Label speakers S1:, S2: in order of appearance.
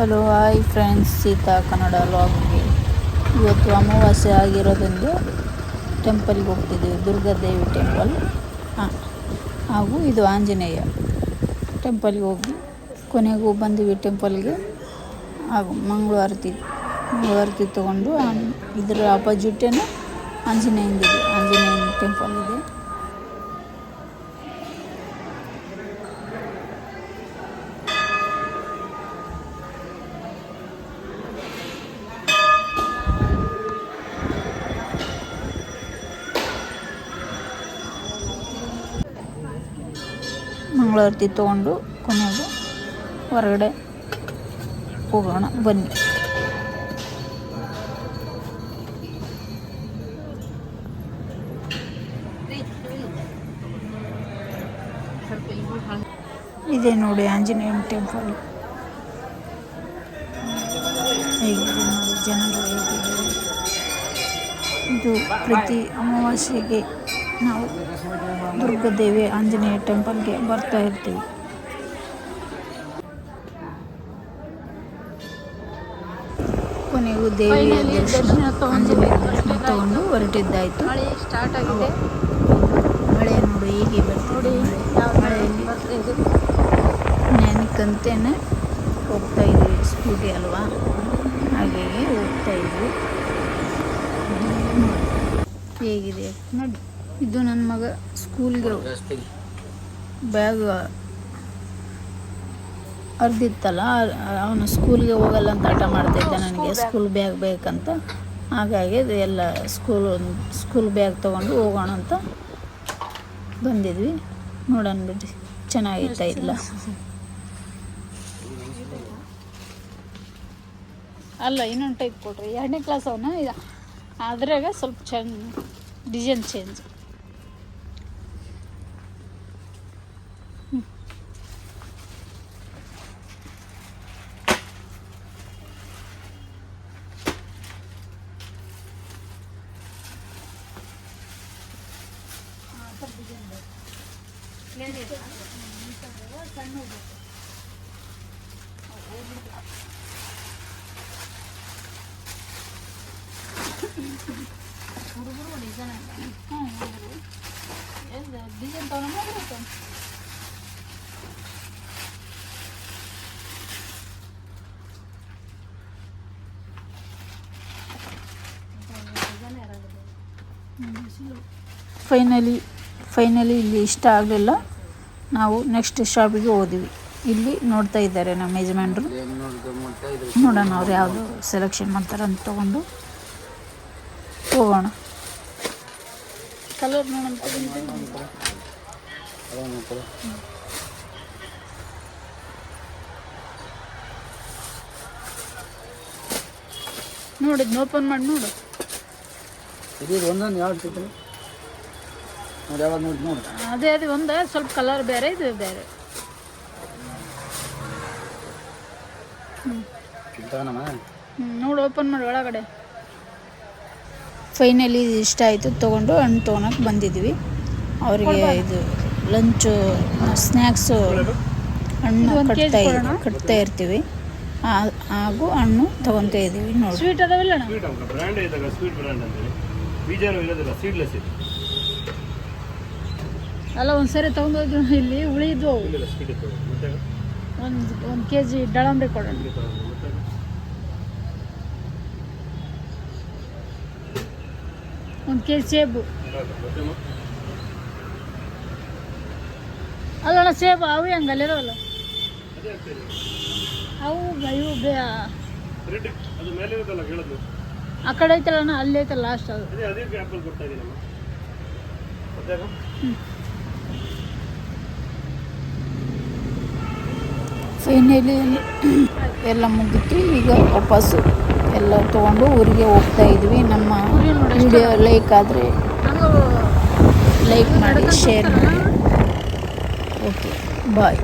S1: Hello, hi friends. Seetha Kannada ಲಾಗ್ಗೆ ಇವತ್ತು ಅಮಾವಾಸ್ಯೆ ಆಗಿರೋದೊಂದು ಟೆಂಪಲ್ಗೆ ಹೋಗ್ತಿದ್ದೀವಿ ದುರ್ಗಾದೇವಿ ಟೆಂಪಲ್. ಹಾಂ, ಹಾಗೂ ಇದು ಆಂಜನೇಯ ಟೆಂಪಲ್ಗೆ ಹೋಗಿ ಕೊನೆಗೂ ಬಂದೀವಿ ಟೆಂಪಲ್ಗೆ. ಹಾಗೂ ಮಂಗಳವಾರತಿ ಮಂಗಳವಾರತಿ ತೊಗೊಂಡು ಇದರ ಅಪೋಸಿಟೇನೆ ಆಂಜನೇಯಂದಿದೆ, ಆಂಜನೇಯನ ಟೆಂಪಲ್ ಇದೆ. ಮಂಗಳಾರತಿ ತೊಗೊಂಡು ಕೊನೆಗೆ ಹೊರಗಡೆ ಹೋಗೋಣ ಬನ್ನಿ. ಇದೆ ನೋಡಿ ಆಂಜನೇಯ ಟೆಂಪಲ್ ಜನರು ಇದು ಪ್ರತಿ ಅಮಾವಾಸ್ಯೆಗೆ ನಾವು ದುರ್ಗಾದೇವಿ ಆಂಜನೇಯ ಟೆಂಪಲ್ಗೆ ಬರ್ತಾ ಇರ್ತೀವಿ. ಕೊನೆಗೂ ದೇವಿಯ ದರ್ಶನ ಆಂಜನೇಯ ದರ್ಶನ ತಗೊಂಡು ಹೊರಟಿದ್ದಾಯಿತು.
S2: ಮಳೆ ಸ್ಟಾರ್ಟ್ ಆಗಿದೆ.
S1: ಮಳೆ ನೋಡಿ ಹೀಗೆ ಬರ್ತದೆ ಮಳೆ. ಮಳೆಯಲ್ಲಿ ನೆನಕಂತೇನೆ ಹೋಗ್ತಾ ಇದ್ವಿ. ಸ್ಕೂಟಿ ಅಲ್ವಾ? ಹಾಗೆ ಹೋಗ್ತಾ ಇದ್ವಿ. ಹೇಗಿದೆ? ನೋಡಿ. ಇದು ನನ್ನ ಮಗ ಸ್ಕೂಲ್ಗೆ ಬ್ಯಾಗ್ ಅರ್ದಿತ್ತಲ್ಲ ಅವನು ಸ್ಕೂಲ್ಗೆ ಹೋಗಲ್ಲ ಅಂತ ಹಠ ಮಾಡ್ತಿದ್ದ ನನಗೆ. School bag. ಬೇಕಂತ. ಹಾಗಾಗಿ ಎಲ್ಲ ಸ್ಕೂಲ್ ಸ್ಕೂಲ್ ಬ್ಯಾಗ್ ತೊಗೊಂಡು ಹೋಗೋಣ ಅಂತ ಬಂದಿದ್ವಿ. ನೋಡೋಣ ಬಿಡ್ರಿ ಚೆನ್ನಾಗಿತ್ತ ಇಲ್ಲ?
S2: ಅಲ್ಲ ಇನ್ನೊಂದು ಟೈಪ್ ಕೊಡ್ರಿ ಎರಡನೇ ಕ್ಲಾಸ್ ಅವನ? ಇದ. ಅದ್ರಾಗ ಸ್ವಲ್ಪ ಚೆಂದ ಡಿಸೈನ್ ಚೇಂಜ್ ಹುಡುಗರು ಡಿಸೈನ್ ಹ್ಞೂ ಹುಡುಗರು ಎಲ್ಲ ಡಿಸೈನ್ ತೊಗೊಂಡು
S1: ಫೈನಲಿ ಫೈನಲಿ ಇಲ್ಲಿ ಇಷ್ಟ ಆಗಲಿಲ್ಲ. ನಾವು ನೆಕ್ಸ್ಟ್ ಶಾಪಿಗೆ ಹೋದ್ವಿ. ಇಲ್ಲಿ ನೋಡ್ತಾ ಇದ್ದಾರೆ ನಮ್ಮ ಯಜಮಾನ್ರು. ನೋಡೋಣ ಅವ್ರು ಯಾವುದು ಸೆಲೆಕ್ಷನ್ ಮಾಡ್ತಾರೆ ಅಂತ ತೊಗೊಂಡು ಹೋಗೋಣ.
S2: ಕಲರ್ ನೋಡೋಣ ನೋಡಿದ್ ಓಪನ್ ಮಾಡಿ, ನೋಡು.
S3: ಒಂದೊಂದು ಯಾವ ಸಿಗ್ತದೆ ನೋಡಿ ಯಾವಾಗ ನೋಡಿ ನೋಡಿ
S2: ಅದೇ ಅದೇ ಒಂದು ಸ್ವಲ್ಪ ಕಲರ್ ಬೇರೆ ಇದು ಬೇರೆ. ನೋಡು ಓಪನ್ ಮಾಡಿ ಒಳಗಡೆ.
S1: ಫೈನಲಿ ಇಷ್ಟ ಆಯಿತು ತೊಗೊಂಡು ಹಣ್ಣು ತೊಗೊಳಕ್ಕೆ ಬಂದಿದ್ವಿ. ಅವರಿಗೆ ಇದು ಲಂಚು ಸ್ನ್ಯಾಕ್ಸು ಹಣ್ಣು ಕಟ್ತಾ ಕಟ್ತಾ ಇರ್ತೀವಿ. ಹಾಗೂ ಹಣ್ಣು ತೊಗೊತಾ ಇದ್ದೀವಿ ನೋಡಿ.
S2: ಸ್ವೀಟ್ ಅದಾವಿಲ್ಲ?
S4: ಸ್ವೀಟ್ ಬ್ರ್ಯಾಂಡ್ ಇದ್ದಾಗ ಸ್ವೀಟ್ ಬ್ರ್ಯಾಂಡ್ ಅಂತೇಳಿ ಬೀಜನೂ ಇರೋದಿಲ್ಲ ಸೀಡ್ಲೆಸ್ ಇದೆ.
S2: ಅಲ್ಲ ಒಂದು ಸರಿ ತೊಗೊಂಡೋದ್ರು ಇಲ್ಲಿ
S4: ಮತ್ತೆ?
S2: ಒಂದು ಒಂದು ಕೆ ಜಿ ಡಳಂಬ್ರಿ ಕೊಡೋಣ. ಒಂದು ಕೆ ಜಿ ಸೇಬು
S4: ಅಲ್ಲ
S2: ಅಲ್ಲಣ್ಣ ಸೇಬು ಅವು ಹೆಂಗೆ ಅಲ್ಲಿರೋಲ್ಲ ಅವು ಇವು ಬೇ ಆ ಕಡೆ ಐತಲ್ಲಣ್ಣ ಅಲ್ಲಿ ಐತಲ್ಲ ಲಾಸ್ಟ್ ಅದು.
S4: ಅದೇ
S1: ಫೈನಲಿ ಎಲ್ಲ ಮುಗಿತು ಈಗ ವಾಪಸ್ಸು ಎಲ್ಲ ತೊಗೊಂಡು ಊರಿಗೆ ಹೋಗ್ತಾ ಇದ್ವಿ. ನಮ್ಮ ವಿಡಿಯೋ ಲೈಕ್ ಆದರೆ ಲೈಕ್ ಮಾಡಿ ಶೇರ್ ಮಾಡಿ. Okay bye